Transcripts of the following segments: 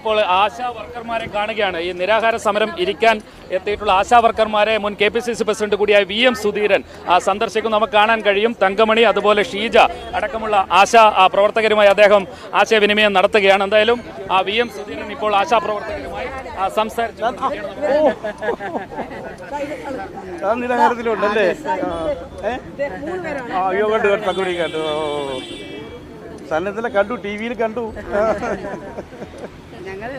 ഇപ്പോൾ ആശാ വർക്കർമാരെ കാണുകയാണ്. ഈ നിരാഹാര സമരം ഇരിക്കാൻ എത്തിയിട്ടുള്ള ആശാ വർക്കർമാരെ മുൻ K P C C president കൂടിയായ വി എം സുധീരൻ സന്ദർശിക്കും നമുക്ക് കാണാൻ കഴിയും. തങ്കമണി അതുപോലെ ഷീജ അടക്കമുള്ള ആശാ പ്രവർത്തകരുമായി അദ്ദേഹം ആശയവിനിമയം നടത്തുകയാണ്. എന്തായാലും ആ വി എം സുധീരൻ ഇപ്പോൾ ആശാ പ്രവർത്തകരുമായി സംസാരിച്ചു നിരാഹാരത്തിലുണ്ടല്ലേ? കണ്ടു കണ്ടു ടി വിയിൽ കണ്ടു. ഞങ്ങൾ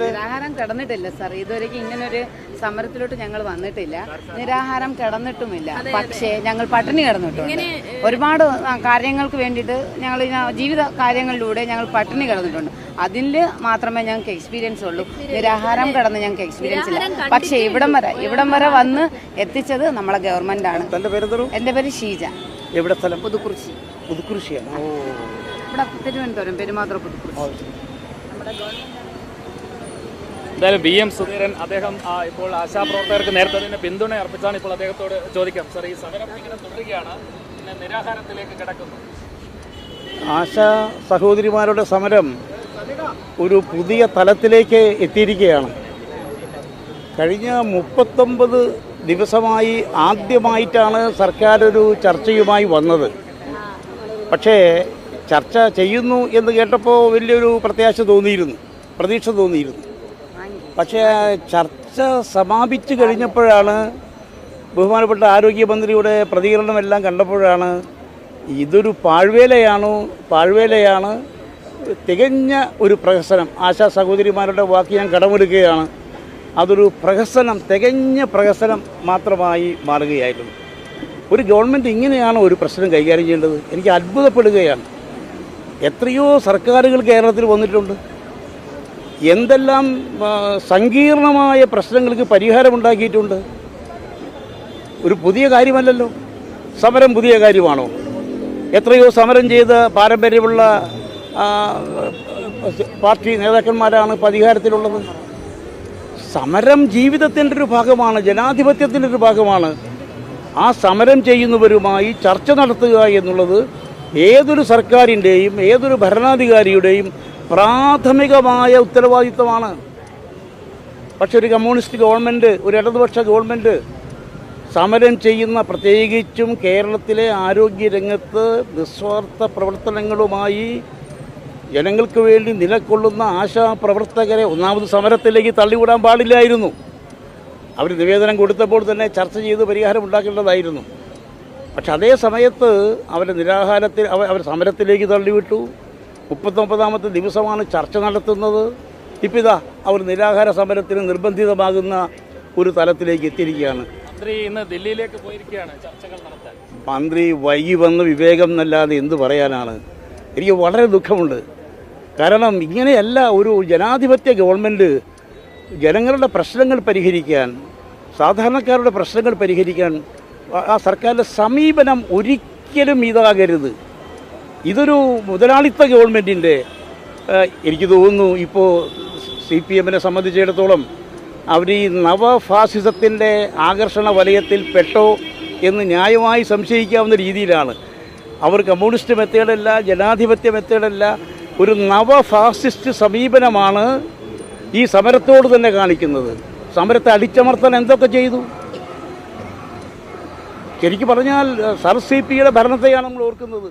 നിരാഹാരം കിടന്നിട്ടില്ല സാർ. ഇതുവരെയ്ക്ക് ഇങ്ങനൊരു സമരത്തിലോട്ട് ഞങ്ങൾ വന്നിട്ടില്ല. നിരാഹാരം കിടന്നിട്ടുമില്ല. പക്ഷേ ഞങ്ങൾ പട്ടിണി കിടന്നിട്ടുണ്ട്. ഒരുപാട് കാര്യങ്ങൾക്ക് വേണ്ടിയിട്ട് ഞങ്ങൾ ജീവിത കാര്യങ്ങളിലൂടെ ഞങ്ങൾ പട്ടിണി കിടന്നിട്ടുണ്ട്. അതിൽ മാത്രമേ ഞങ്ങൾക്ക് എക്സ്പീരിയൻസ് ഉള്ളൂ. നിരാഹാരം കിടന്ന് ഞങ്ങൾക്ക് എക്സ്പീരിയൻസ് ഇല്ല. പക്ഷേ ഇവിടം വരെ ഇവിടം വരെ വന്ന് എത്തിച്ചത് നമ്മളെ ഗവൺമെന്റ് ആണ് എന്റെ എന്റെ പേര് ഷീജ. എവിടെ സ്ഥലം? പുതുക്കുറിശി. പുതുക്കുറിശിയാണ്? ഓ. ഇവിടെ തിരുവനന്തപുരം പെരുമാത്ര പുതുക്കുറിശി എന്തായാലും വി എം സുധീരൻ അദ്ദേഹം ആ, ഇപ്പോൾ ആശാപ്രവർത്തകർക്ക് നേരത്തെ തന്നെ പിന്തുണ അർപ്പിച്ചാണ് ഇപ്പോൾ അദ്ദേഹത്തോട് ചോദിക്കാം. സാർ ഈ സമരം ഇങ്ങനെ തുടരുകയാണ്. പിന്നെ നിരാഹാരത്തിലേക്ക് കിടക്കുന്നു. ആശാ സഹോദരിമാരുടെ സമരം ഒരു പുതിയ തലത്തിലേക്ക് എത്തിയിരിക്കുകയാണ്. കഴിഞ്ഞ മുപ്പത്തൊമ്പത് ദിവസമായി ആദ്യമായിട്ടാണ് സർക്കാർ ഒരു ചർച്ചയുമായി വന്നത്. പക്ഷേ ചർച്ച ചെയ്യുന്നു എന്ന് കേട്ടപ്പോൾ വലിയൊരു പ്രത്യാശ തോന്നിയിരുന്നു പ്രതീക്ഷ തോന്നിയിരുന്നു. പക്ഷേ ചർച്ച സമാപിച്ചു കഴിഞ്ഞപ്പോഴാണ് ബഹുമാനപ്പെട്ട ആരോഗ്യമന്ത്രിയുടെ പ്രതികരണമെല്ലാം കണ്ടപ്പോഴാണ് ഇതൊരു പാഴ്വേലയാണോ പാഴ്വേലയാണ് തികഞ്ഞ ഒരു പ്രഹസനം. ആശാ സഹോദരിമാരുടെ വാക്ക് ഞാൻ കടമെടുക്കുകയാണ്. അതൊരു പ്രഹസനം തികഞ്ഞ പ്രഹസനം മാത്രമായി മാറുകയായിരുന്നു. ഒരു ഗവൺമെന്റ് ഇങ്ങനെയാണോ ഒരു പ്രശ്നം കൈകാര്യം ചെയ്യേണ്ടത്? എനിക്ക് അത്ഭുതപ്പെടുകയാണ്. എത്രയോ സർക്കാരുകൾ കേരളത്തിൽ വന്നിട്ടുണ്ട്. എന്തെല്ലാം സങ്കീർണമായ പ്രശ്നങ്ങൾക്ക് പരിഹാരമുണ്ടാക്കിയിട്ടുണ്ട്. ഒരു പുതിയ കാര്യമല്ലല്ലോ. സമരം പുതിയ കാര്യമാണോ? എത്രയോ സമരം ചെയ്ത് പാരമ്പര്യമുള്ള പാർട്ടി നേതാക്കന്മാരാണ് അധികാരത്തിലുള്ളത് സമരം ജീവിതത്തിന്റെ ഒരു ഭാഗമാണ് ജനാധിപത്യത്തിന്റെ ഒരു ഭാഗമാണ്. ആ സമരം ചെയ്യുന്നവരുമായി ചർച്ച നടത്തുക എന്നുള്ളത് ഏതൊരു സർക്കാരിന്റെയും ഏതൊരു ഭരണാധികാരിയുടെയും പ്രാഥമികമായ ഉത്തരവാദിത്തമാണ് പക്ഷെ ഒരു കമ്മ്യൂണിസ്റ്റ് ഗവൺമെന്റ് ഒരു ഇടതുപക്ഷ ഗവൺമെന്റ് സമരം ചെയ്യുന്ന പ്രത്യേകിച്ചും കേരളത്തിലെ ആരോഗ്യരംഗത്ത് നിസ്വാർത്ഥ പ്രവർത്തനങ്ങളുമായി ജനങ്ങൾക്ക് വേണ്ടി നിലകൊള്ളുന്ന ആശാപ്രവർത്തകരെ ഒന്നാമത് സമരത്തിലേക്ക് തള്ളിവിടാൻ പാടില്ലായിരുന്നു. അവർ നിവേദനം കൊടുത്തപ്പോൾ തന്നെ ചർച്ച ചെയ്ത് പരിഹാരം ഉണ്ടാക്കേണ്ടതായിരുന്നു. പക്ഷെ അതേ സമയത്ത് അവരെ നിരാഹാരത്തിൽ അവർ അവർ സമരത്തിലേക്ക് തള്ളിവിട്ടു. മുപ്പത്തൊമ്പതാമത്തെ ദിവസമാണ് ചർച്ച നടത്തുന്നത്. ഇപ്പം ഇതാ അവർ നിരാഹാര സമരത്തിന് നിർബന്ധിതമാകുന്ന ഒരു തലത്തിലേക്ക് എത്തിയിരിക്കുകയാണ്. മന്ത്രി ഇന്ന് ദില്ലിയിലേക്ക് പോയിരിക്കുകയാണ് ചർച്ചകൾ നടത്താൻ. മന്ത്രി വൈകി വന്ന് വിവേകം എന്നല്ലാതെ എന്ത് പറയാനാണ്? എനിക്ക് വളരെ ദുഃഖമുണ്ട്. കാരണം ഇങ്ങനെയല്ല ഒരു ജനാധിപത്യ ഗവൺമെന്റ് ജനങ്ങളുടെ പ്രശ്നങ്ങൾ പരിഹരിക്കാൻ സാധാരണക്കാരുടെ പ്രശ്നങ്ങൾ പരിഹരിക്കാൻ ആ സർക്കാരിന്റെ സമീപനം ഒരിക്കലും ഇതാകരുത്. ഇതൊരു മുതലാളിത്ത ഗവൺമെന്റിന്റെ എനിക്ക് തോന്നുന്നു ഇപ്പോൾ സി പി എമ്മിനെ സംബന്ധിച്ചിടത്തോളം അവർ ഈ നവഫാസിസത്തിന്റെ ആകർഷണ വലയത്തിൽ പെട്ടോ എന്ന് ന്യായമായി സംശയിക്കാവുന്ന രീതിയിലാണ്. അവർ കമ്മ്യൂണിസ്റ്റ് മെത്തേഡല്ല ജനാധിപത്യ മെത്തേഡല്ല ഒരു നവഫാസിസ്റ്റ് സമീപനമാണ് ഈ സമരത്തോട് തന്നെ കാണിക്കുന്നത്. സമരത്തെ അടിച്ചമർത്താൻ എന്തൊക്കെ ചെയ്തു? ശരിക്കും പറഞ്ഞാൽ സർ സി പിയുടെ ഭരണത്തെയാണ് നമ്മൾ ഓർക്കുന്നത്.